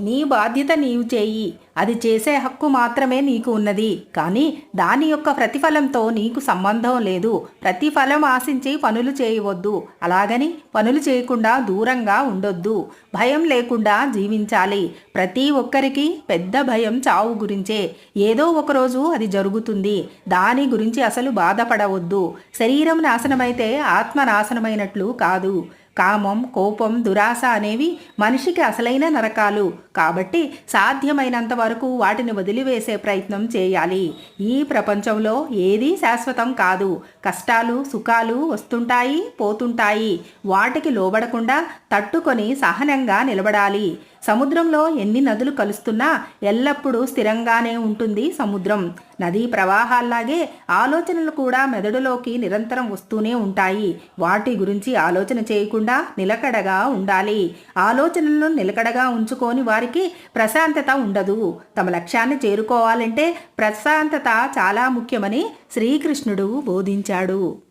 నీ బాధ్యత నీవు చేయి. అది చేసే హక్కు మాత్రమే నీకు ఉన్నది. కానీ దాని యొక్క ప్రతిఫలంతో నీకు సంబంధం లేదు. ప్రతిఫలం ఆశించి పనులు చేయవద్దు. అలాగని పనులు చేయకుండా దూరంగా ఉండొద్దు. భయం లేకుండా జీవించాలి. ప్రతి ఒక్కరికి పెద్ద భయం చావు గురించే. ఏదో ఒకరోజు అది జరుగుతుంది. దాని గురించి అసలు బాధపడవద్దు. శరీరం నాశనమైతే ఆత్మ నాశనమైనట్లు కాదు. కామం కోపం దురాశ అనేవి మనిషికి అసలైన నరకాలు. కాబట్టి సాధ్యమైనంత వరకు వాటిని వదిలివేసే ప్రయత్నం చేయాలి. ఈ ప్రపంచంలో ఏదీ శాశ్వతం కాదు. కష్టాలు సుఖాలు వస్తుంటాయి పోతుంటాయి. వాటికి లోబడకుండా తట్టుకొని సహనంగా నిలబడాలి. సముద్రంలో ఎన్ని నదులు కలుస్తున్నా ఎల్లప్పుడూ స్థిరంగానే ఉంటుంది సముద్రం. నదీ ప్రవాహాల్లాగే ఆలోచనలు కూడా మెదడులోకి నిరంతరం వస్తూనే ఉంటాయి. వాటి గురించి ఆలోచన చేయకుండా నిలకడగా ఉండాలి. ఆలోచనలను నిలకడగా ఉంచుకొని వారికి ప్రశాంతత ఉండదు. తమ లక్ష్యాన్ని చేరుకోవాలంటే ప్రశాంతత చాలా ముఖ్యమని శ్రీకృష్ణుడు బోధించాడు.